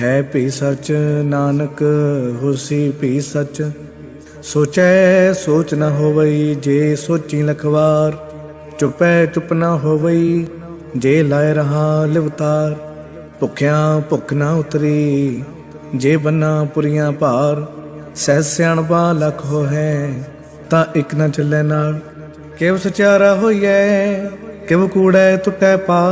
ਹੈ ਭੀ ਸਚ ਨਾਨਕ, ਹੋਸੀ ਭੀ ਸਚ। ਸੋਚੈ, ਸੋਚ ਨ ਹੋਵਈ, ਜੇ ਸੋਚੀ ਲਖਵਾਰ। ਚੁਪੈ, ਚੁਪ ਨ ਹੋਵਈ, ਜੇ ਲਾਇ ਰਹਾ ਲਿਵਤਾਰ। ਭੁਖਿਆ ਭੁਖ ਨ ਉਤਰੀ, ਜੇ ਬੰਨਾ ਪੁਰੀਆਂ ਭਾਰ। ਸਹਿ ਸਿਆਣਪਾ ਲਖ ਹੋ ਤਾਂ ਇਕ ਨ ਚੱਲੇ ਨਾਲ। ਕਿਵ ਸਚਾਰਾ ਹੋਈਐ, ਕਿਵ ਕੂੜੈ ਟੁੱਟੈ ਪਾ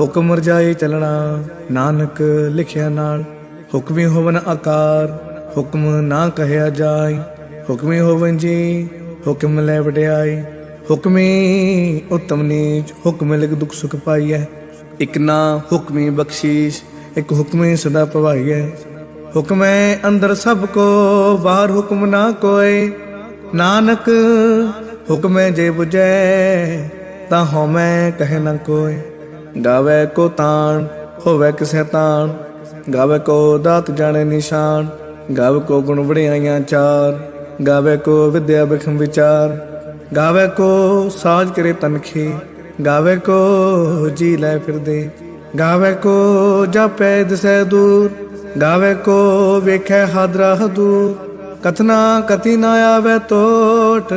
ਹੁਕਮ ਰਜਾਈ ਚੱਲਣਾ, ਨਾਨਕ ਲਿਖਿਆ ਨਾਲ। ਹੁਕਮੀ ਹੋਵਨ ਆਕਾਰ, ਹੁਕਮ ਨਾ ਕਹਿਆ ਜਾਏ। ਹੁਕਮੀ ਹੋਵਨ ਜੀ, ਹੁਕਮ ਲੈ ਵਡਿਆਈ ਹੁਕਮੀ ਉਤਮ ਨੀਚ, ਹੁਕਮ ਲਿਖ ਦੁਖ ਸੁਖ ਪਾਈਐ। ਇਕ ਨਾ ਹੁਕਮੀ ਬਖਸ਼ੀਸ਼, ਇਕ ਹੁਕਮੀ ਸਦਾ ਪਵਾਈਐ। ਹੁਕਮੈ ਅੰਦਰ ਸਭ ਕੋ, ਬਾਹਰ ਹੁਕਮ ਨਾ ਕੋਏ। ਨਾਨਕ, ਹੁਕਮੈ ਜੇ 부ਜੈ ਤਾਂ ਹਉਮੈ ਕਹਿ ਨਾ ਕੋਏ। ਗਾਵੇ ਕੋ ਤਾਣ, ਹੋਵੇ ਕਿਸੈ ਤਾਣ। ਗਾਵੇ ਕੋ ਦਾਤ ਜਾਣੇ ਨਿਸ਼ਾਨ, ਗਾਵੇ ਕੋ ਗੁਣ ਵੜਿਆਈਆਂ ਚਾਰ। ਗਾਵੇ ਕੋ ਵਿਦਿਆ ਬਖਮ ਵਿਚਾਰ। ਗਾਵੇ ਕੋ ਸਾਜ ਕਰੇ ਤਨਖੀ, ਗਾਵੇ ਕੋ ਜੀ ਲੈ ਫਿਰਦੇ। ਗਾਵੇ ਕੋ ਜਾਪੈ ਦਿਸੈ ਦੂਰ, ਗਾਵੇ ਕੋ ਵੇਖੈ ਹਾਦਰਾ ਹਦੂਰ ਕਥਨਾ ਕਥੀ ਨਾ ਆਵੇ ਟੋਟ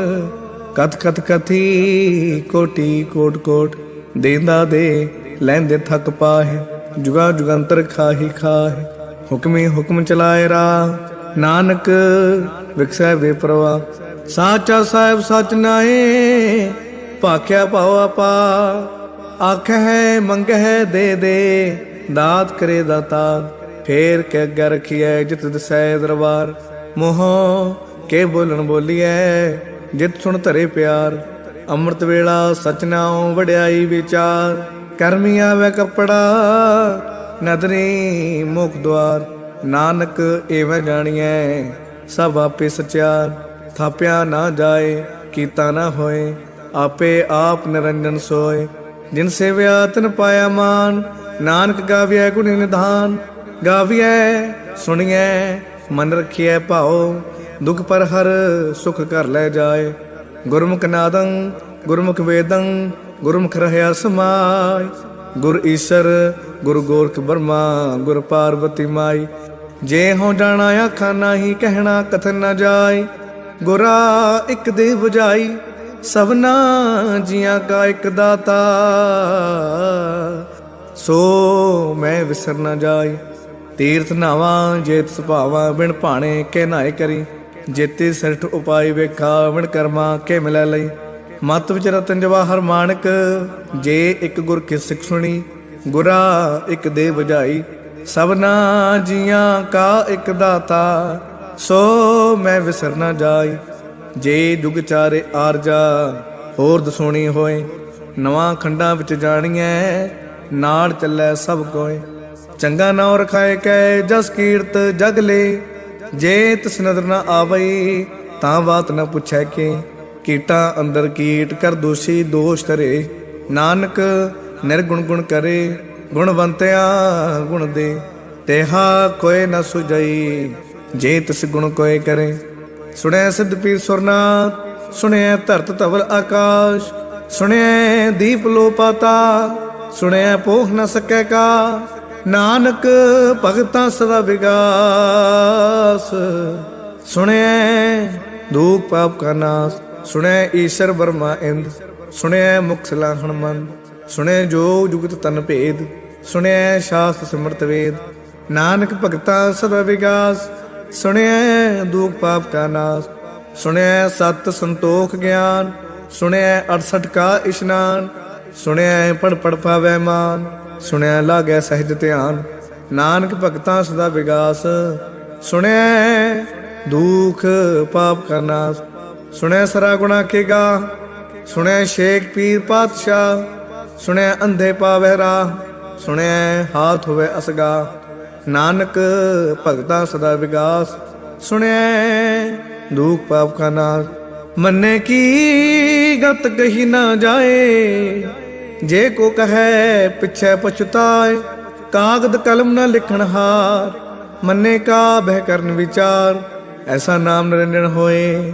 ਕਥ ਕਥ ਕਥੀ ਕੋਟੀ ਕੋਟ ਕੋਟ। ਦੇਂਦਾ ਦੇ ਲੈਂਦੇ ਥੱਕ ਪਾਹੇ, ਜੁਗਾ ਜੁਗੰਤਰ ਖਾਹੀ ਖਾਹੇ। ਹੁਕਮੀ ਹੁਕਮ ਚਲਾਏ ਰਾ ਨਾਨਕ ਵਿਖਸੈ ਬੇਪਰਵਾ ਸਾਚਾ ਸਾਹਿਬ ਸਚ ਨਾਏ ਭਾਖਿਆ ਭਾਵਾ ਪਾ ਆਖੈ ਮੰਗਹਿ ਦੇ ਦੇ, ਦਾਤ ਕਰੇ ਦਾਤਾ ਫੇਰ ਕੇ ਅੱਗੇ ਰਖੀਐ ਜਿਤ ਦਸੈ ਦਰਬਾਰ। ਮੋਹ ਕੇ ਬੋਲਣ ਬੋਲੀਐ, ਜਿਤ ਸੁਣ ਧਰੇ ਪਿਆਰ। ਅੰਮ੍ਰਿਤ ਵੇਲਾ ਸਚਨਾਉ ਵਡਿਆਈ ਵਿਚਾਰ। ਕਰਮੀ ਆਵੇ ਕਪੜਾ ਨਦਰੀ ਮੁਖ ਦਵਾਰ। ਨਾਨਕ ਏਵੇਂ ਜਾਣੀਐ, ਸਭ ਆਪੇ ਸਚਿਆਰ। ਥਾਪਿਆ ਨਾ ਜਾਏ, ਕੀਤਾ ਨਾ ਹੋਏ, ਆਪੇ ਆਪ ਨਿਰੰਜਨ ਸੋਏ। ਜਿਨ ਸੇਵਿਆ, ਤਨ ਪਾਇਆ ਮਾਨ, ਨਾਨਕ ਗਾਵਿਐ ਗੁਣ ਨਿਧਾਨ। ਗਾਵਿਐ, ਸੁਣੀਐ, ਮਨ ਰਖਿਐ ਭਾਉ। ਦੁਖ ਪਰ ਹਰ ਸੁਖ ਕਰ ਲੈ ਜਾਏ। ਗੁਰਮੁਖ ਨਾਦੰ, ਗੁਰਮੁਖ ਵੇਦੰ ਗੁਰਮੁਖ ਰਹਿਆ ਸਮਾਈ, ਗੁਰ ਈਸ਼ਰ, ਗੁਰ ਗੋਰਖ ਬਰਮਾ, ਗੁਰ ਪਾਰਵਤੀ ਮਾਈ। ਜੇ ਹੋ ਜਾਣਾ ਆਖਾਂ ਨਾਹੀ ਕਹਿਣਾ ਕਥਨ ਨਾ ਜਾਏ ਗੁਰਾ ਇੱਕ ਦੇ 부ਝਾਈ ਸਭਨਾ ਜੀਆਂ ਕਾ ਇੱਕ ਦਾਤਾ। ਸੋ ਮੈਂ ਵਿਸਰ ਨਾ ਜਾਈ, ਤੀਰਥ ਨਾਵਾਂ ਜੇਤ ਸੁਭਾਵਾਂ ਬਿਨ ਭਾਣੇ ਕੇ ਨਾਏ ਕਰੀ। ਜੇਤੇ ਸਿਰਠ ਉਪਾਈ ਵੇਖਾ ਵਿਣ ਕਰਮਾ ਕੇ ਮਿਲੈ ਲਈ। ਮਤ ਵਿਚ ਰਤਨ ਜਵਾਹਰ ਮਾਨਕ ਜੇ ਇੱਕ ਗੁਰ ਕੀ ਸਿੱਖ ਸੁਣੀ, ਗੁਰਾ ਇੱਕ ਦੇ 부ਝਾਈ ਸਭਨਾ ਜੀਆਂ ਕਾ ਇੱਕ ਦਾਤਾ, ਸੋ ਮੈਂ ਵਿਸਰ ਨਾ ਜਾਈ। ਜੇ ਦੁਗ ਚਾਰੇ ਆਰਜਾ ਹੋਰ ਦਸੋਣੀ ਹੋਏ। ਨਵਾਂ ਖੰਡਾਂ ਵਿੱਚ ਜਾਣੀਐ, ਨਾਲ ਚੱਲੈ ਸਭ ਕੋਏ। ਚੰਗਾ ਨਾਉ ਰਖਾਏ ਕੈ ਜਸ ਕੀਰਤ ਜਗ ਲੇ। ਜੇ ਤਿਸ ਨਦਰ ਨਾ ਆਵਈ, ਤਾਂ ਬਾਤ ਨਾ ਪੁੱਛੈ ਕੇ। ਕੀਟਾਂ ਅੰਦਰ ਕੀਟ ਕਰ ਦੋਸ਼ੀ ਦੋਸ਼ ਧਰੇ। ਨਾਨਕ ਨਿਰਗੁਣ ਗੁਣ ਕਰੇ, ਗੁਣਵੰਤਿਆ ਗੁਣ ਦੇ। ਤੇਹਾ ਕੋਏ ਨ ਸੁਜਈ ਜੇ ਤਿਸ ਗੁਣ ਕੋਏ ਕਰੇ। ਸੁਣਿਆ ਸਿੱਧ ਪੀਰ ਸੁਰਨਾਥ ਸੁਣਿਆ ਧਰਤ ਧਵਲ ਆਕਾਸ਼। ਸੁਣਿਆ ਦੀਪ ਲੋ ਪਾਤਾ ਸੁਣਿਆ ਪੋਖ ਨ ਸਕੈ ਕਾ। ਨਾਨਕ ਭਗਤਾਂ ਸਦਾ ਵਿਗਾਸ। ਸੁਣਿਆ ਦੁਖ ਪਾਪ ਕਾ ਨਾਸ। ਸੁਣਿਆ ਈਸ਼ਰ ਵਰਮਾ ਇੰਦ ਸੁਣਿਆ ਮੁਖ ਸਲਾ ਮਨ ਸੁਣੈ ਜੋ ਜੁਗਤ ਤਨ ਭੇਦ ਸੁਣਿਆ ਸ਼ਾਸਤ ਸਿਮਰਤ ਵੇਦ, ਨਾਨਕ ਭਗਤਾਂ ਸਦਾ ਵਿਗਾਸ ਸੁਣਿਆ ਦੁਖ ਪਾਪ ਕਾ ਨਾਸ ਸੁਣਿਆ ਸਤ ਸੰਤੋਖ ਗਿਆਨ ਸੁਣਿਆ 68 ਕਾ ਇਸ਼ਨਾਨ ਸੁਣਿਆ ਪੜ ਪੜ ਪਾਵੈ ਮਾਨ ਸੁਣਿਆ ਲਾਗੈ ਸਹਿਜ ਧਿਆਨ, ਨਾਨਕ ਭਗਤਾਂ ਸਦਾ ਵਿਗਾਸ ਸੁਣਿਆ ਦੁਖ ਪਾਪ ਕਾ ਨਾਸ। ਸੁਣਿਆ ਸਰਾ ਗੁਣਾ ਕੇ ਗਾ ਸੁਣਿਆ ਸ਼ੇਖ ਪੀਰ ਪਾਤਸ਼ਾਹ ਸੁਣਿਆ ਅੰਧੇ ਪਾਵੇ ਰਾਹ ਸੁਣਿਆ ਹਾਥ ਹੋਵੇ ਅਸਗਾ। ਨਾਨਕ ਭਗਤਾ ਸਦਾ ਵਿਗਾਸ ਸੁਣਿਐ ਦੁਖ ਪਾਪ ਕਾ ਨਾਸ਼। ਮੰਨੇ ਕੀ ਗਤ ਕਹੀ ਨਾ ਜਾਏ, ਜੇ ਕੋ ਕਹੈ ਪਿਛੈ ਪਛਤਾਏ, ਕਾਗਦ ਕਲਮ ਨਾ ਲਿਖਣ ਹਾਰ। ਮੰਨੇ ਕਾ ਬਹਿ ਕਰਨ ਵਿਚਾਰ, ਐਸਾ ਨਾਮ ਨਿਰੰਜਨ ਹੋਏ।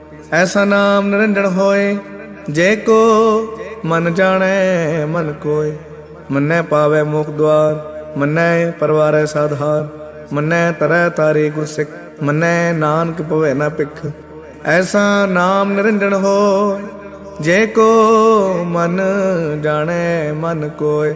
ਐਸਾ ਨਾਮ ਨਿਰੰਜਨ ਹੋਏ, ਜੇ ਕੋ ਮਨ ਜਾਣੈ, ਮਨ ਕੋਇ ਮੰਨੈ ਪਾਵੈ ਮੁਖ ਦਵਾਰ ਮੰਨੈ ਪਰਵਾਰੈ ਸਾਧਾਰ। ਮੰਨੈ ਤਰੈ ਤਾਰੇ ਗੁਰ ਸਿੱਖ, ਮੰਨੈ ਨਾਨਕ ਭਵੈ ਨਾ ਪਿਖ ਐਸਾ ਨਾਮ ਨਿਰੰਜਣ ਹੋਏ, ਜੇ ਕੋ ਮਨ ਜਾਣੈ, ਮਨ ਕੋਇ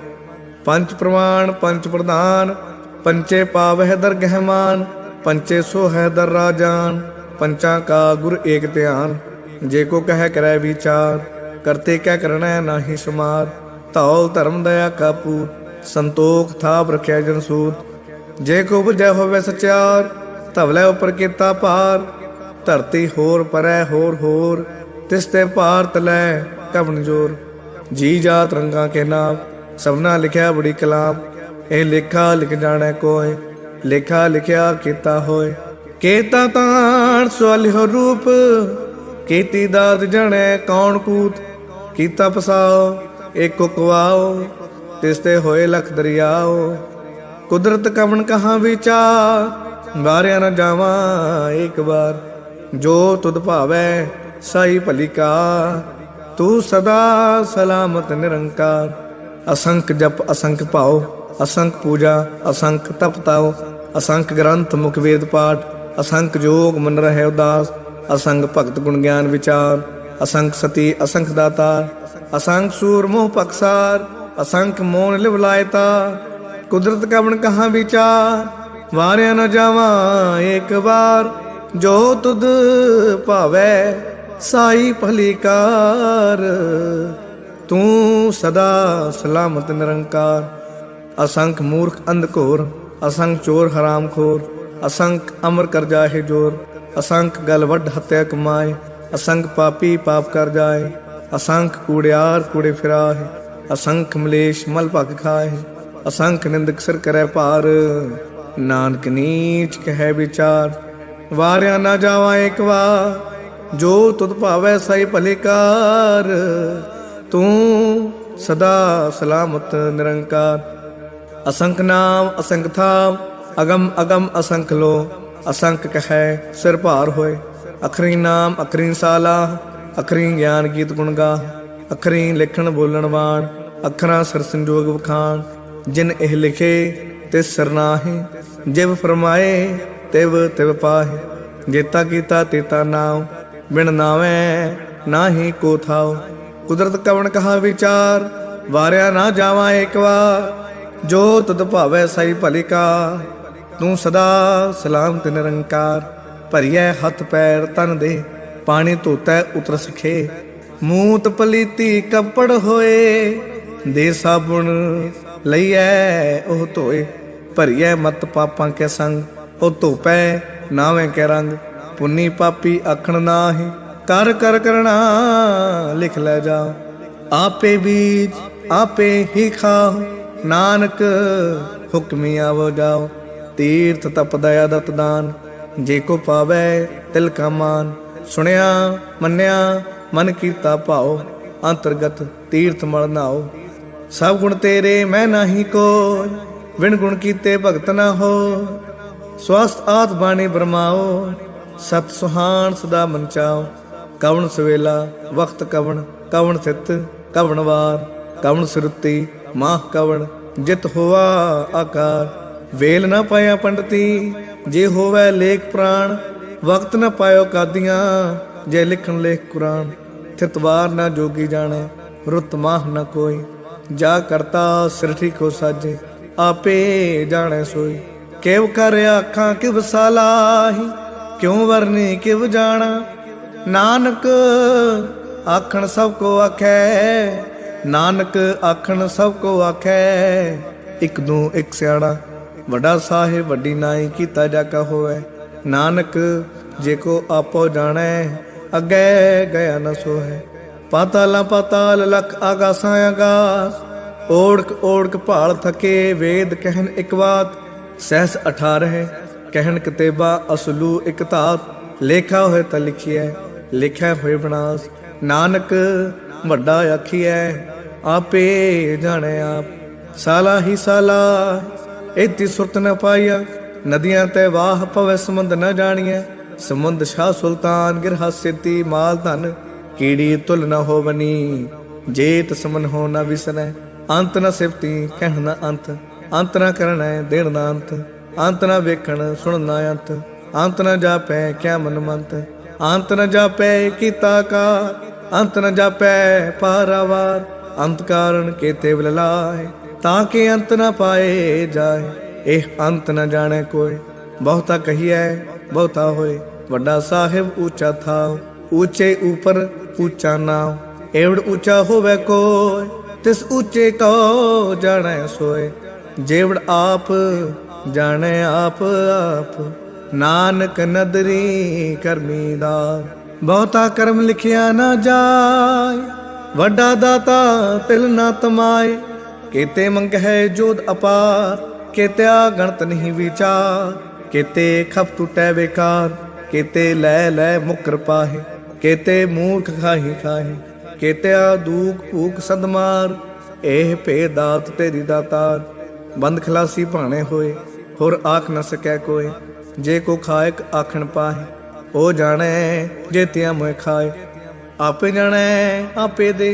ਪੰਜ ਪ੍ਰਮਾਣ ਪੰਜ ਪ੍ਰਧਾਨ, ਪੰਚੇ ਪਾਵਹਿ ਦਰ ਗਹਿਮਾਨ ਪੰਚੇ ਸੋ ਹੈ ਦਰ ਰਾਜਾਨ। ਪੰਚਾਂ ਕਾ ਗੁਰ ਏਕ ਧਿਆਨ, ਜੇ ਕੋ ਕਹਿ ਕਰੈ ਵਿਚਾਰ, ਕਰਤੇ ਕਿਆ ਕਰਣਾ ਨਾਹੀ ਸੁਮਾਰ। ਧੌਲ ਧਰਮ ਦਇਆ ਕਾਪੂ ਸੰਤੋਖ ਥਾਪ ਰਖਿਆ ਜਨ ਸੂਤ ਜੇ ਕੋ ਬੁਝੈ ਹੋਵੇ ਸਚਿਆਰ ਧਵਲੇ ਉਪਰ ਕੀਤਾ ਪਾਰ ਧਰਤੀ ਹੋਰ ਪਰੈ ਹੋਰ ਹੋਰ, ਤਿਸ ਤੇ ਭਾਰਤ ਲੈ ਕਵਨ ਜੋਰ। ਜੀ ਜਾਤ ਰੰਗਾਂ ਕੇ ਨਾਮ, ਸਭਨਾ ਲਿਖਿਆ ਬੜੀ ਕਲਾਮ। ਇਹ ਲੇਖਾ ਲਿਖ ਜਾਣੈ ਕੋਏ ਲੇਖਾ ਲਿਖਿਆ ਕੀਤਾ ਹੋਏ ਕੇਤਾ ਤਾਣ ਸਵਾਲਿਓ ਰੂਪ, ਕੀਤੀ ਦਾਤ ਜਣੈ ਕੌਣ ਕੂਤ, ਕੀਤਾ ਪਸਾਓ ਏਕੋ ਕਵਾਓ ਤਿਸ ਤੇ ਹੋਏ ਲਖ ਦਰਿਆਓ। ਕੁਦਰਤ ਕਵਣ ਕਹਾ ਵਿਚਾਰ ਬਾਰਿਆ ਨਾ ਜਾਵਾਂ ਇੱਕ ਵਾਰ। ਜੋ ਤੁਧ ਭਾਵੈ ਸਾਈ ਭਲਿਕਾ ਤੂੰ ਸਦਾ ਸਲਾਮਤ ਨਿਰੰਕਾਰ। ਅਸੰਖ ਜਪ, ਅਸੰਖ ਭਾਉ, ਅਸੰਖ ਪੂਜਾ, ਅਸੰਖ ਤਪ ਤਾਉ ਅਸੰਖ ਗ੍ਰੰਥ ਮੁਖ ਵੇਦ ਪਾਠ। ਅਸੰਖ ਜੋਗ ਮਨ ਰਹਿ ਉਦਾਸ, ਅਸੰਖ ਭਗਤ ਗੁਣ ਗਿਆਨ ਵਿਚਾਰ, ਅਸੰਖ ਸਤੀ, ਅਸੰਖ ਦਾਤਾ ਅਸੰਖ ਸੂਰ ਮੋਹ ਪਕਸਾਰ ਅਸੰਖ ਮੋਨ ਲਿਵਲਾਇਤਾ ਕੁਦਰਤ ਕਵਣ ਕਹਾ ਵਿਚਾਰ, ਵਾਰਿਆ ਨ ਜਾਵਾਂ ਇੱਕ ਵਾਰ, ਜੋ ਤੁਧ ਭਾਵੈ ਸਾਈ ਭਲੀ ਕਾਰ, ਤੂੰ ਸਦਾ ਸਲਾਮਤ ਨਿਰੰਕਾਰ, ਅਸੰਖ ਮੂਰਖ ਅੰਧਕੋਰ ਅਸੰਖ ਚੋਰ ਹਰਾਮਖੋਰ ਅਸੰਖ ਅਮਰ ਕਰ ਜਾਹੇ ਜੋਰ ਅਸੰਖ ਗਲ ਵੱਡ ਹੱਤਿਆ ਕਮਾਏ ਅਸੰਖ ਪਾਪੀ ਪਾਪ ਕਰ ਜਾਏ ਅਸੰਖ ਕੂੜਿਆਰ ਕੂੜੇ ਫਿਰਾਹੇ ਅਸੰਖ ਮਲੇਸ਼ ਮਲ ਭਗ ਖਾਏ ਅਸੰਖ ਨਿੰਦਕ ਸਿਰ ਕਰੈ ਭਾਰ, ਨਾਨਕ ਨੀਚ ਕਹੈ ਵਿਚਾਰ, ਵਾਰਿਆ ਨਾ ਜਾਵਾ ਇੱਕ ਵਾਰ, ਜੋ ਤੁਧ ਭਾਵੈ ਸਈ ਭਲੇਕਾਰ ਤੂੰ ਸਦਾ ਸਲਾਮਤ ਨਿਰੰਕਾਰ ਅਸੰਖ ਨਾਮ ਅਸੰਖ ਥਾਮ ਅਗਮ ਅਗਮ ਅਸੰਖ ਲੋ, ਅਸੰਖ ਕਹੈ, ਸਿਰ ਭਾਰ ਹੋਏ। ਅਖਰੀ ਨਾਮ, ਅਖਰੀ ਸਾਲਾ, ਅਖਰੀ ਗਿਆਨ ਗੀਤ ਗੁਣ ਗਾ। ਅਖਰੀ ਲਿਖਣ ਬੋਲਣ ਵਾਣ, ਅੱਖਰਾਂ ਸਿਰ ਸੰਜੋਗ ਵਖਾਣ। ਜਿਨ ਇਹ ਲਿਖੇ ਤੇ ਸਰਨਾਹੇ ਜਿਵ ਫਰਮਾਏ, ਤਿਵ ਤਿਵ ਪਾਹੇ। ਜੇਤਾ ਕੀਤਾ ਤੇਤਾ ਨਾਮ ਬਿਨ ਨਾਵੇਂ ਨਾਹੀ ਕੋ ਥਾਉ। ਕੁਦਰਤ ਕਵਣ ਕਹਾ ਵਿਚਾਰ, ਵਾਰਿਆ ਨਾ ਜਾਵਾਂ ਇੱਕ ਵਾਰ। ਜੋ ਤਦ ਭਾਵੈ ਸਈ ਭਲੀਕਾ ਤੂੰ ਸਦਾ ਸਲਾਮਤ ਨਿਰੰਕਾਰ, ਭਰੀਐ ਹੱਥ ਪੈਰ ਤਨ ਦੇ, ਪਾਣੀ ਧੋਤੈ ਉਤਰ ਸਖੇ ਮੂਤ ਪਲੀਤੀ ਕੱਪੜ ਹੋਏ, ਦੇ ਸਾਬੁਣ ਲਈਐ ਉਹ ਧੋਏ। ਭਰੀਐ ਮਤ ਪਾਪਾਂ ਕੇ ਸੰਗ, ਉਹ ਧੋਪੈ ਨਾਵੇਂ ਕੇ ਰੰਗ। ਪੁੰਨੀ ਪਾਪੀ ਆਖਣ ਨਾਹੀ, ਕਰ ਕਰ ਕਰਣਾ ਲਿਖ ਲੈ ਜਾ। ਆਪੇ ਬੀਜ ਆਪੇ ਹੀ ਖਾਓ, ਨਾਨਕ ਹੁਕਮੀ ਆਵੋ ਜਾਓ। ਤੀਰਥ ਤਪ ਦਇਆ ਦਾਨ, ਜੇ ਕੋ ਪਾਵੈ ਤਿਲ ਕਾ ਮਾਨ। ਸੁਣਿਆ, ਮੰਨਿਆ, ਮਨ ਕੀਤਾ ਭਾਉ, ਅੰਤਰਗਤ ਤੀਰਥ ਮਲ ਨਾਓ ਸਭ ਗੁਣ ਤੇਰੇ ਮੈਂ ਨਹੀਂ ਕੋਈ ਵਿਣ ਗੁਣ ਕੀਤੇ ਭਗਤ ਨਾ ਹੋ ਸਵਸਤ ਆਤ ਬਾਣੀ ਬਰਮਾਓ ਸਤ ਸੁਹਾਣ ਸਦਾ ਮਨ ਚਾਓ ਕਵਣ ਸਵੇਲਾ ਵਕਤ ਕਵਣ ਕਵਣ ਸਿਤ, ਕਵਣ ਵਾਰ। ਕਵਣ ਸਿਰਤੀ, ਮਾਹ ਕਵਣ, ਜਿਤ ਹੋਆ ਆਕਾਰ। ਵੇਲ ਨਾ ਪਾਇਆ ਪੰਡਤੀ, ਜੇ ਹੋਵੇ ਲੇਖ ਪ੍ਰਾਣ, ਵਕਤ ਨਾ ਪਾਇਓ ਕਾਦੀਆਂ, ਜੇ ਲਿਖਣ ਲੇਖ ਕੁਰਾਨ। ਥਿਤਵਾਰ ਨਾ ਜੋਗੀ ਜਾਣੇ, ਰੁੱਤ ਨਾ ਕੋਈ। ਜਾ ਕਰਤਾ ਸਿਰ ਠੀਕ ਹੋ ਸਾਜੇ, ਆਪੇ ਜਾਣੈ ਸੋਈ। ਕਿਵ ਕਰ ਆਖਾਂ, ਕਿਵ ਸਾਲਾਹੀ, ਕਿਉ ਵਰਨੀ ਕਿਵ ਜਾਣਾ। ਨਾਨਕ ਆਖਣ ਸਭ ਕੋ ਆਖੈ, ਨਾਨਕ ਆਖਣ ਸਭ ਕੋ ਆਖੈ, ਇੱਕ ਨੂੰ ਇਕ ਸਿਆਣਾ। ਵੱਡਾ ਸਾਹਿਬ, ਵੱਡੀ ਨਾਈ ਕੀਤਾ ਜਾ ਕਾ ਹੋਵੇ। ਨਾਨਕ, ਜੇ ਕੋ ਆਪੋ ਜਾਣੈ, ਅੱਗੇ ਗਿਆ ਨ ਸੋਹੈ। ਪਾਤਾਲਾਂ ਪਾਤਾਲ, ਲਖ ਆਗਾਸਾਂ ਆਗਾਸ। ਓੜਕ ਓੜਕ ਭਾਲ ਥਕੇ, ਵੇਦ ਕਹਿਨ ਇਕ ਬਾਤ। ਸਹਿਸ 18 ਕਹਿਣ ਕਿਤੇਬਾ ਅਸਲੂ ਇਕ ਧਾਤ। ਲੇਖਾ ਹੋਏ ਤਾਂ ਲਿਖੀਐ ਲਿਖਿਆ ਹੋਏ ਬਨਾਸ। ਨਾਨਕ, ਵੱਡਾ ਆਖੀਐ, ਆਪੇ ਜਾਣੇ ਆਪ। ਸਾਲਾ ਹੀ ਸਾਲਾ ਇਤੀ ਸੁਰਤ ਨ ਪਾਈਆ, ਨਦੀਆਂ ਤੇ ਵਾਹ ਪਵੇ, ਸਮੁੰਦ ਨ ਜਾਣੀਐ। ਸਮੁੰਦ ਸ਼ਾਹ ਸੁਲਤਾਨ ਗਿਰ ਹਸਤੀ ਮਾਲ ਧਨ ਕੀੜੀ ਤੁਲ ਨ ਹੋਵਨੀ। ਜੇਤ ਸਮਨ ਹੋ ਨ ਵਿਸਰੈ, ਅੰਤ ਨ ਸਿਫਤੀ, ਕਹਿਣ ਨ ਅੰਤ। ਅੰਤ ਨ ਕਰਣੈ ਦੇਣ ਨ ਅੰਤ। ਅੰਤ ਨ ਵੇਖਣ ਸੁਣ ਨ ਅੰਤ। ਅੰਤ ਨ ਜਾਪੈ, ਕਿਆ ਮਨ ਮੰਤ ਅੰਤ ਨ ਜਾਪੈ, ਕੀਤਾ ਕਾ ਅੰਤ ਨ ਜਾਪੈ ਪਾਰਾਵਾਰ ਅੰਤ ਕਾਰਨ ਕੇਤੇ ਵਿਲ ਤਾਂ ਕਿ ਅੰਤ ਨਾ ਪਾਏ ਜਾਏ। ਇਹ ਅੰਤ ਨਾ ਜਾਣੇ ਕੋਈ। ਬਹੁਤਾ ਕਹੀਐ, ਬਹੁਤਾ ਹੋਏ। ਵੱਡਾ ਸਾਹਿਬ ਉੱਚਾ ਥਾ ਉੱਚੇ ਉਪਰ ਉੱਚਾ ਨਾਮ ਏਵੜ ਉੱਚਾ ਹੋਵੇ ਕੋਈ, ਤਿਸ ਉੱਚੇ ਕੋ ਜਾਣੈ ਸੋਏ। ਜੇਵੜ ਆਪ ਜਾਣੈ ਆਪ ਆਪ। ਨਾਨਕ ਨਦਰੀ ਕਰਮੀ ਦਾ ਬਹੁਤਾ ਕਰਮ ਲਿਖਿਆ ਨਾ ਜਾਏ। ਵੱਡਾ ਦਾਤਾ ਤਿਲ ਨਾ ਤਮਾਏ। ਕੀਤੇ ਮੰਗ ਹੈ ਜੋਦ ਅਪਾਰ ਕੀਤਿਆ ਗਣਤ ਨਹੀਂ ਵਿਚਾਰ, ਕੀਤੇ ਖਪ ਟੁਟੈ ਬੇਕਾਰ, ਕੀਤੇ ਲੈ ਲੈ ਮੁਕਰ ਪਾਹੇ ਕੀਤੇ ਮੂਰਖ ਖਾਹੀ ਖਾਹੇ ਕੀਤਿਆ ਦੂਖ ਭੂਖ ਸਦਮਾਰ ਇਹ ਭੇ ਤੇਰੀ ਦਾਤਾਰ। ਬੰਦ ਖਲਾਸੀ ਭਾਣੇ ਹੋਏ, ਹੋਰ ਆਖ ਨ ਸਕੈ ਕੋਏ, ਜੇ ਕੋ ਖਾਇਕ ਆਖਣ ਪਾਹੇ ਉਹ ਜਾਣੈ ਜੇਤਿਆ ਮੋਇ ਖਾਏ। ਆਪੇ ਜਾਣੈ, ਆਪੇ ਦੇ,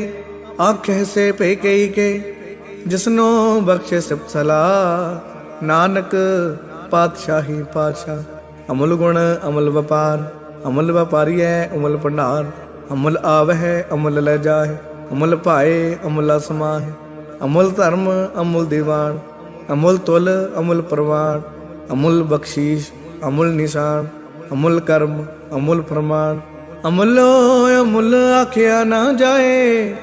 ਆਖੇ ਸੇ ਭੇ ਕਈ ਕੇ ਜਿਸਨੋ ਬਖਸ਼ੇ ਸਭ ਸਲਾ, ਨਾਨਕ ਪਾਤਸ਼ਾਹੀ ਪਾਤਸ਼ਾਹ। ਅਮਲ ਗੁਣ, ਅਮਲ ਵਪਾਰ, ਅਮਲ ਵਪਾਰੀ ਹੈ ਅਮਲ ਭੰਡਾਰ। ਅਮਲ ਆਵਹਿ, ਅਮਲ ਲੈ ਜਾਏ ਅਮਲ ਭਾਏ, ਅਮਲ ਸਮਾਹਿ ਅਮਲ ਧਰਮ, ਅਮਲ ਦੀਵਾਨ। ਅਮਲ ਤੁਲ, ਅਮਲ ਪ੍ਰਵਾਨ। ਅਮੁੱਲ ਬਖਸ਼ੀਸ਼, ਅਮੁੱਲ ਨਿਸ਼ਾਨ। ਅਮੁੱਲ ਕਰਮ, ਅਮੁੱਲ ਪ੍ਰਮਾਣ। ਅਮੁੱਲੋ ਅਮੁੱਲ ਆਖਿਆ ਨਾ ਜਾਏ।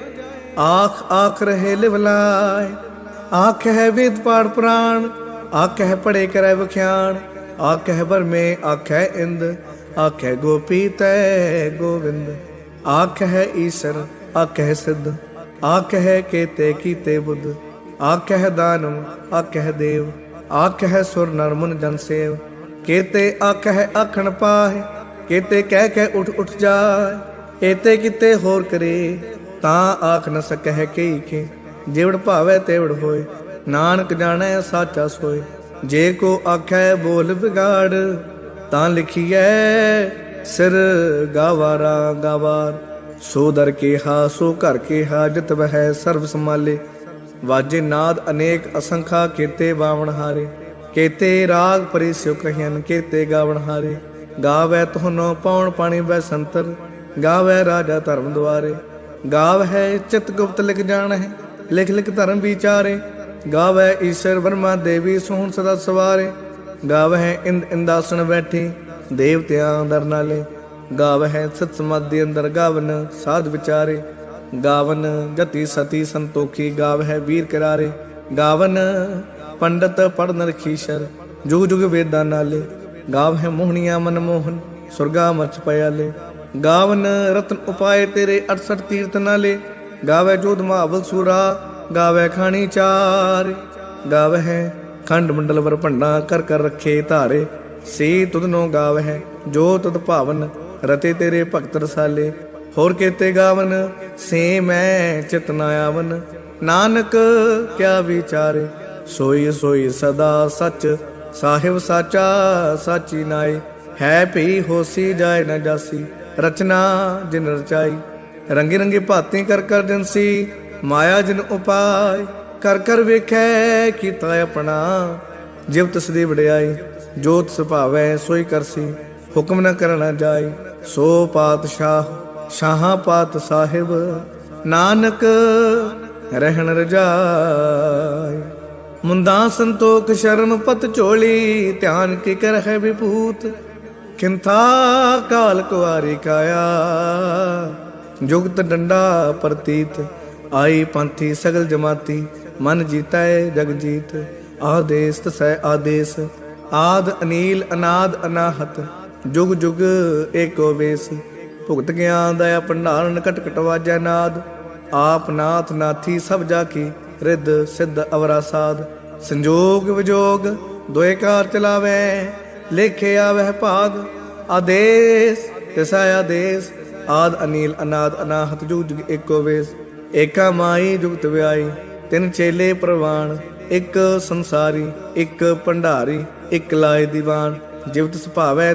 ਆਖ ਆਖ ਰਹੇ ਲਿਵਲਾਏ ਆਖ ਹੈ ਵੇਦ ਪਾੜ ਪ੍ਰਾਣ ਆਖ ਹੈ ਪੜੇ ਕਰੈ ਵਖਿਆਣ ਆਖ ਹੈ ਬਰਮੇ ਆਖ ਹੈ ਇੰਦ ਆਖ ਹੈ ਗੋਪੀ ਤੈ ਗੋਵਿੰਦ ਆਖ ਹੈ ਈਸ਼ਰ ਆਖ ਹੈ ਸਿੱਧ ਆਖ ਹੈ ਕੇਤੇ ਕੀਤੇ ਬੁੱਧ ਆਖ ਹੈ ਦਾਨਵ ਆਖ ਹੈ ਦੇਵ ਆਖ ਹੈ ਸੁਰ ਨਰ ਮਨ ਜਨ ਸੇਵ ਕੇਤੇ ਆਖ ਹੈ ਆਖਣ ਪਾਹੇ ਕੇਤੇ ਕਹਿ ਕੇ ਉਠ ਉਠ ਜਾਏ ਏਤੇ ਕਿਤੇ ਹੋਰ ਕਰੇ ਤਾਂ ਆਖ ਨ ਹੈ ਕਈ ਕੇ ਜਿਵੜ ਭਾਵੈ ਤੇਵੜ ਹੋਏ। ਨਾਨਕ ਜਾਣੈ ਸਾਚਾ ਸੋਏ। ਜੇ ਕੋ ਆਖੈ ਬੋਲ ਵਿਗਾੜ, ਤਾਂ ਲਿਖੀਐ, ਸਿਰ ਗਾਵਾਰਾ ਗਾਵਾਰ। ਸੋ ਦਰ ਕੇ ਸੋ ਘਰ ਕੇ ਹਾਜਤ ਵਹਿ ਸਰਬ ਸਮਾਲੇ ਵਾਜੇ ਨਾਦ ਅਨੇਕ ਅਸੰਖਾ, ਕੀਤੇ ਬਾਵਣ ਹਾਰੇ। ਕੀਤੇ ਰਾਗ ਪਰਿ ਸਿਉ ਕਹਿਨ ਕੀਤੇ ਗਾਵਣ ਹਾਰੇ। ਗਾਵੇ ਤੁਹਾਨੂੰ ਪਾਉਣ ਪਾਣੀ ਬੈ ਸੰਤਰ। ਗਾਵੇ ਰਾਜਾ ਧਰਮ ਦੁਆਰੇ। ਗਾਵ ਹੈ ਚਿਤ ਗੁਪਤ ਲਿਖ ਜਾਣ ਹੈ ਲਿਖ ਲਿਖ ਧਰਮ ਵਿਚਾਰੇ। ਗਾਵੇ ਈਸ਼ਰ ਵਰਮਾ ਦੇਵੀ ਸੋਹਣ ਸਦਾ ਸਵਾਰੇ। ਗਾਵੇ ਇੰਦ ਇੰਦਾਸਨ ਬੈਠੀ, ਦੇਵਤਿਆਂ ਦਰ ਨਾਲੇ। ਗਾਵੇ ਸਤ ਸਮਾਧੀ ਅੰਦਰ ਗਾਵਨ ਸਾਧ ਵਿਚਾਰੇ। ਗਾਵਨ ਜਤੀ ਸਤੀ ਸੰਤੋਖੀ ਗਾਵ ਹੈ ਵੀਰ ਕਰਾਰੇ। ਗਾਵਨ ਪੰਡਤ ਪੜਨ ਰਖੀਸ਼ਰ, ਜੁਗ ਜੁਗ ਵੇਦਾਂ ਨਾਲੇ। ਗਾਵ ਹੈ ਮੋਹਣੀਆਂ ਮਨ ਮੋਹਨ ਸੁਰਗਾ ਮਚ ਪਿਆਲੇ। ਗਾਵਨ ਰਤਨ ਉਪਾਏ ਤੇਰੇ 68 ਤੀਰਤ ਨਾਲੇ। ਗਾਵੇ ਜੋਧ ਮਹਾਵਲ ਸੂਰਾ, ਗਾਵੇ ਖਾਣੀ ਚਾਰ। ਗਾਵੇ ਹੈ ਖੰਡ ਮੰਡਲ ਵਰ ਭੰਡਾ ਕਰ ਕਰ ਰੱਖੇ ਧਾਰੇ। ਸੇ ਤੁਧ ਗਾਵੇ ਹੈ ਜੋ ਤਦ ਭਾਵਨ ਰਤੇ ਤੇਰੇ ਭਗਤ ਰਸਾਲੇ। ਹੋਰ ਕੇਤੇ ਗਾਵਨ, ਸੇ ਮੈਂ ਚਿਤ ਆਵਨ। ਨਾਨਕ ਕਿਆ ਵਿਚਾਰੇ, ਸੋਈ ਸੋਈ ਸਦਾ ਸੱਚ। ਸਾਹਿਬ ਸਾਚਾ ਸਾਚੀ ਨਾਏ, ਹੈ ਭਈ ਹੋਸੀ ਜਾਏ ਨਾ ਜਾਸੀ। ਰਚਨਾ ਜਿਨ ਰਚਾਈ। ਰੰਗੇ ਰੰਗੇ ਭਾਤੀ ਕਰ ਕਰ ਦਿਨਸੀ ਮਾਇਆ ਜਿਨ ਉਪਾਇ ਕਰ ਕਰ ਵੇਖੈ ਕੀਤਾ ਆਪਣਾ ਜਿਵ ਤਿਸ ਵਡਿਆਈ। ਜੋ ਤਿਸ ਸੋਈ ਕਰਸੀ ਹੁਕਮ ਨ ਕਰਨਾ ਜਾਈ। ਸੋ ਪਾਤਸ਼ਾਹ, ਸ਼ਾਹਾਂ ਪਾਤ ਸਾਹਿਬ, ਨਾਨਕ ਰਹਿਣ ਰਜਾਈ। ਮੁੰਦਾ ਸੰਤੋਖ ਸ਼ਰਮ ਪਤ ਝੋਲੀ, ਧਿਆਨ ਕੀ ਕਰ ਹੈ ਵਿਭੂਤ। ਕਿੰਥਾ ਕਾਲ ਕੁਆਰੀ ਕਾਇਆ। ਜੁਗਤ ਡੰਡਾ ਪ੍ਰਤੀਤ, ਆਈ ਪੰਥੀ ਸਗਲ ਜਮਾਤੀ, ਮਨ ਜੀਤੈ ਜਗ ਜੀਤ। ਆਦੇਸ ਤਸੈ ਆਦੇਸ, ਆਦ ਅਨੀਲ ਅਨਾਦ ਅਨਾਹਤ। ਜੁਗ ਜੁਗ ਏਕੋ ਵੇਸ, ਭੁਗਤ ਗਿਆਨ ਦਾ ਭੰਡਾਰਨ ਕਟ ਕਟ ਵਾਜੈ ਨਾਦ। ਆਪ ਨਾਥ ਨਾਥੀ ਸਭ ਜਾ ਕੀ, ਰਿੱਧ ਸਿੱਧ ਅਵਰਾ ਸਾਧ ਸੰਜੋਗ ਵਿਜੋਗ, ਦੋਏ ਕਾਰ ਚਲਾਵੇ ਲੇਖੇ ਆਵਹਿ ਭਾਗ, ਆਦੇਸ, ਤਿਸਾ ਆਦੇਸ, ਆਦ ਅਨੀਲ, ਅਨਾਦ, ਅਨਾਹਤ, ਜੁਗ ਏਕੋ ਵੇਸ। ਏਕਾ ਮਾਈ ਜੁਗਤ ਵਿਆਈ, ਤਿੰਨ ਚੇਲੇ ਪ੍ਰਵਾਨ ਇੱਕ ਸੰਸਾਰੀ, ਇੱਕ ਭੰਡਾਰੀ, ਇੱਕ ਲਾਏ ਦੀਵਾਨ। ਜਿਵ ਤਿਸ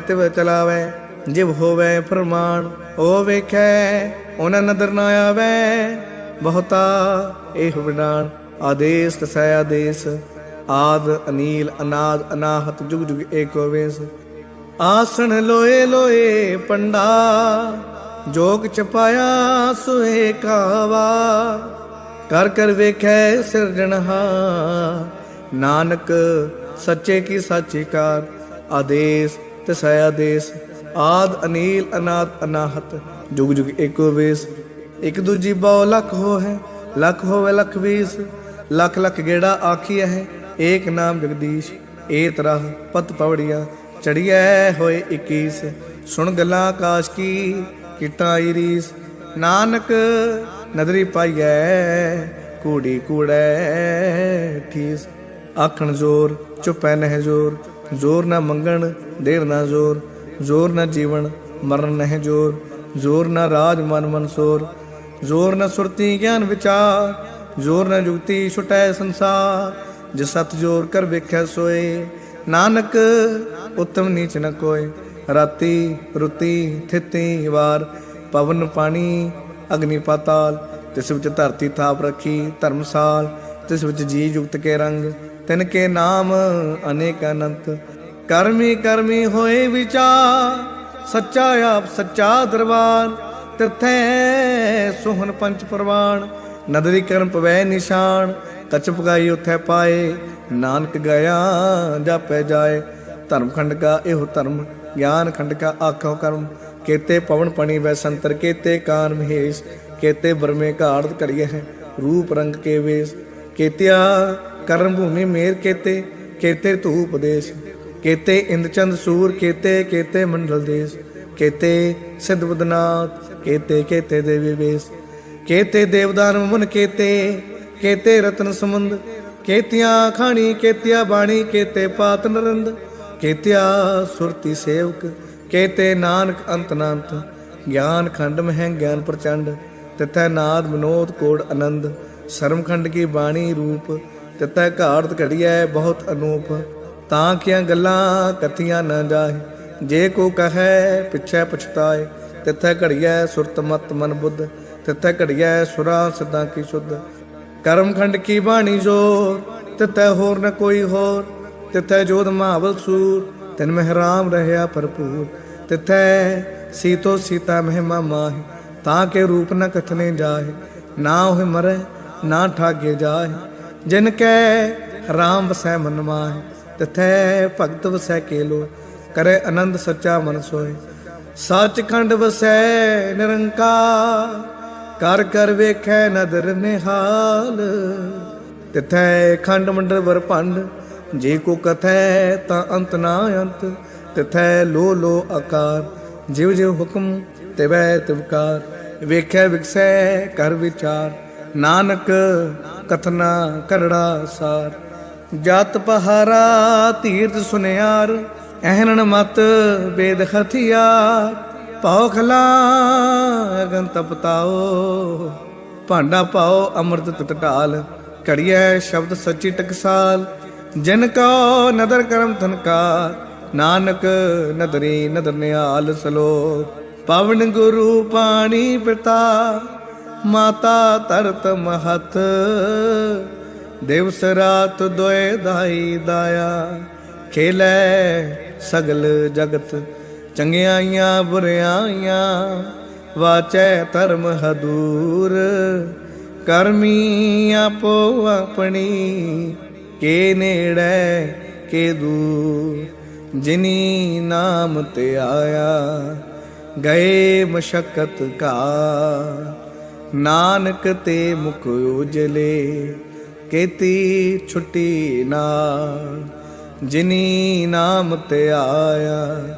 ਤਿਵ ਚਲਾਵੈ, ਜਿਵ ਹੋਵੇ ਫਰਮਾਨ ਉਹ ਵੇਖੈ ਉਹਨਾਂ ਨਦਰ ਨਾ ਆਵੈ, ਬਹੁਤਾ ਇਹ ਵਿਡਾਨ ਆਦੇਸ, ਤਸੈ ਆਦੇਸ ਆਦ, ਅਨੀਲ, ਅਨਾਦ, ਅਨਾਹਤ, ਜੁਗ ਜੁਗ ਏਕੋ ਵੇਸ। ਆਸਣ ਲੋਏ ਲੋਏ ਪੰਡਾ, ਜੋਗ ਚਪਾਇਆ ਸੋਏ ਕਾਵਾ। ਕਰ ਕਰ ਵੇਖੈ ਸਿਰਜਣਹਾ ਨਾਨਕ ਸੱਚੇ ਕੀ ਸਾਚੀ ਕਾਰ। ਆਦੇਸ, ਤਸੈ ਆਦੇਸ, ਆਦ, ਅਨੀਲ, ਅਨਾਦ, ਅਨਾਹਤ, ਜੁਗ ਜੁਗ ਏਕੋ ਵੇਸ। ਇੱਕ ਦੂਜੀ ਬਹੁ ਲੱਖ ਹੋ ਹੈ ਲੱਖ ਹੋਵੇ ਲੱਖ ਵੀਸ। ਲੱਖ ਲੱਖ ਗੇੜਾ ਆਖੀ ਹੈ ਏਕ ਨਾਮ ਜਗਦੀਸ਼ ਏ ਤਰਹ ਪਤ ਪਵੜੀਆਂ ਚੜੀਐ ਹੋਏ 21 ਸੁਣ ਗੱਲਾਂ ਆਕਾਸ਼ ਕੀ, ਕਿਟਾ ਰੀਸ ਨਾਨਕ ਨਦਰੀ ਪਾਈਐ, ਕੂੜੀ ਕੂੜੈ ਠੀਸ। ਆਖਣ ਜ਼ੋਰ, ਚੁਪੈ ਨਹਿ ਜ਼ੋਰ। ਜ਼ੋਰ ਨਾ ਮੰਗਣ, ਦੇਰ ਨਾ ਜ਼ੋਰ। ਜ਼ੋਰ ਨਾ ਜੀਵਨ, ਮਰਨ ਨਹਿ ਜ਼ੋਰ। ਜ਼ੋਰ ਨਾ ਰਾਜ ਮਨ ਮਨਸੋਰ ਜ਼ੋਰ ਨਾ ਸੁਰਤੀ ਗਿਆਨ ਵਿਚਾਰ। ਜ਼ੋਰ ਨਾ ਜੁਗਤੀ ਛੁਟੈ ਸੰਸਾਰ। ਜਿ ਸਤ ਜੋਰ ਕਰ ਵੇਖੈ ਸੋਏ, ਨਾਨਕ ਉਤਮ ਨੀਚ ਨ ਕੋਏ। ਰਾਤੀ ਰੁਤੀ ਥਿਤੀ ਵਾਰ, ਪਵਨ ਪਾਣੀ ਅਗਨੀ ਪਾਤਾਲ। ਤਿਸ ਵਿੱਚ ਧਰਤੀ ਥਾਪ ਰੱਖੀ ਧਰਮਸਾਲ, ਤਿਸ ਵਿੱਚ ਜੀ ਜੁਗਤ ਕੇ ਰੰਗ। ਤਿਨ ਕੇ ਨਾਮ ਅਨੇਕ ਅਨੰਤ। ਕਰਮੀ ਕਰਮੀ ਹੋਏ ਵਿਚਾਰ, ਸੱਚਾ ਆਪ ਸੱਚਾ ਦਰਬਾਰ। ਤਿਥੈ ਸੁਹਨ ਪੰਚ ਪ੍ਰਵਾਨ ਨਦਰੀ ਕਰਮ ਪਵੈ ਨਿਸ਼ਾਨ। ਕਚ ਪਗਾਈ ਉਥੈ ਪਾਏ, ਨਾਨਕ ਗਿਆ, ਜਾਪੈ ਜਾਏ। ਧਰਮ ਖੰਡ ਕਾ ਇਹੋ ਧਰਮ, ਗਿਆਨ ਖੰਡ ਕਾ ਆਖੋ ਕਰਮ। ਕੇਤੇ ਪਵਨ ਪਣੀ ਵੈ ਸੰਤਰ, ਕੇਤੇ ਕਾਨ ਮਹੇਸ਼। ਕੇਤੇ ਬਰਮੇ ਘਾੜਤ ਕਰੀਏ ਹੈ, ਰੂਪ ਰੰਗ ਕੇ ਵੇਸ। ਕੇਤਿਆ ਕਰਮ ਭੂਮੀ ਮੇਰ ਕੇਤੇ ਕੇਤੇ ਧੂਪ ਦੇਸ਼। ਕੇਤੇ ਇੰਦ ਸੂਰ, ਕੇਤੇ ਕੇਤੇ ਮੰਡਲ ਦੇਸ। ਕੇਤੇ ਸਿਧ ਬਦਨਾਥ, ਕੇਤੇ ਕੇਤੇ ਦੇਵੀ ਵੇਸ। ਕੇਤੇ ਦੇਵਦਾਨ ਮਨ ਕੇਤੇ ਕੇਤੇ ਰਤਨ ਸਮੁੰਦ ਕੇਤੀਆਂ ਖਾਣੀ, ਕੇਤਿਆ ਬਾਣੀ, ਕੇਤੇ ਪਾਤ ਨਰੰਦ, ਕੇਤਿਆ ਸੁਰਤੀ ਸੇਵਕ, ਕੇਤੇ ਨਾਨਕ ਅੰਤ ਨਾੰਤ, ਗਿਆਨ ਖੰਡ ਮਹਿ ਗਿਆਨ ਪ੍ਰਚੰਡ, ਤਿਥੈ ਨਾਦ ਵਿਨੋਦ ਕੋੜ ਆਨੰਦ ਸਰਮਖੰਡ ਕੀ ਬਾਣੀ ਰੂਪ, ਤਿਥੈ ਘਾੜਤ ਘੜੀਐ ਬਹੁਤ ਅਨੂਪ, ਤਾਂ ਕੀਆਂ ਗੱਲਾਂ ਕਥੀਆਂ ਨਾ ਜਾਏ ਜੇ ਕੋ ਕਹੈ ਪਿਛੈ ਪਛਤਾਏ, ਤਿਥੈ ਘੜੀਐ ਸੁਰਤ ਮਤ ਮਨ ਬੁੱਧ, ਤਿਥੈ ਘੜੀਐ ਸੁਰਾ ਸਦਾ ਕੀ ਸੁਧ ਕਰਮ ਖੰਡ ਕੀ ਬਾਣੀ ਜੋਰ ਤਿਥੈ ਹੋਰ ਨ ਕੋਈ ਹੋਰ। ਤਿਥੈ ਜੋਧ ਮਹਾਵਲ ਸੂਰ। ਤਿਨ ਮਹਿਰਾਮ ਰਹਿਆ ਭਰਪੂਰ। ਤਿਥੈ ਸੀਤੋ ਸੀਤਾ ਮਹਿਮਾ ਮਾਹਿ। ਤਾਂ ਕੇ ਰੂਪ ਨ ਕਥਨੇ ਜਾਏ ਨਾ ਹੋਇ ਮਰੈ ਨਾ ਠਾਗੇ ਜਾਏ ਜਿਨ ਕੈ ਰਾਮ ਵਸੈ ਮਨ ਮਾਹਿ। ਤਿਥੈ ਭਗਤ ਵਸੈ ਕੇਲੋ। ਕਰੇ ਆਨੰਦ ਸੱਚਾ ਮਨ ਸੋਏ ਸੱਚਖੰਡ ਵਸੈ ਨਿਰੰਕਾਰ। ਕਰ ਕਰ ਵੇਖੈ ਨਦਰ ਨਿਹਾਲ, ਤਿਥੈ ਖੰਡ ਮੰਡਲ ਵਰ ਜੇ ਕੋ ਕਥੈ ਤਾਂ ਅੰਤ ਨਾ ਅੰਤ, ਤਿਥੈ ਲੋ ਲੋ ਆਕਾਰ ਜਿਵ ਜਿਵ ਹੁਕਮ ਤਿਵੈ ਤਿਵਕਾਰ ਵੇਖੈ ਵਿਕਸੈ ਕਰ ਵਿਚਾਰ, ਨਾਨਕ ਕਥਨਾ ਕਰੜਾ ਸਾਰ। ਜਤ ਪਹਾਰਾ ਤੀਰਥ ਸੁਨਿਆਰ ਐਹਨਣ ਮਤ ਵੇਦ ਹਥਿਆਰ ਪਾਓ ਖਲਾ ਅਗਨ ਤਪਤਾਓ ਭਾਂਡਾ ਪਾਓ ਅੰਮ੍ਰਿਤ ਟਟਾਲ ਢਾਲ, ਘੜੀਐ ਸ਼ਬਦ ਸੱਚੀ ਟਕਸਾਲ, ਜਿਨ ਕੋ ਨਦਰ ਕਰਮ ਤਨਕਾਰ ਨਾਨਕ ਨਦਰੀ ਨਦਰ ਨਿਆਲ ਸਲੋ ਪਵਨ ਗੁਰੂ ਪਾਣੀ ਪਿਤਾ, ਮਾਤਾ ਤਰਤ ਮਹਤ ਦਿਵਸ ਰਾਤ ਦੋਏ ਦਾਈ ਦਾਇਆ, ਖੇਲੇ ਸਗਲ ਜਗਤ ਚੰਗਿਆਈਆਂ, ਬੁਰਿਆਈਆਂ, ਵਾਚੈ ਧਰਮ ਹਦੂਰ। ਕਰਮੀ ਆਪੋ ਆਪਣੀ, ਕੇ ਨੇੜੇ, ਕੇ ਦੂਰ। ਜਿਨੀ ਨਾਮ ਤੇ ਆਇਆ, ਗਏ ਮਸ਼ਕਤ ਕਾ। ਨਾਨਕ ਤੇ ਮੁਖ ਉਜਲੇ, ਕੀਤੀ ਛੁੱਟੀ ਨਾ। ਜਿਨੀ ਨਾਮ ਤੇ ਆਇਆ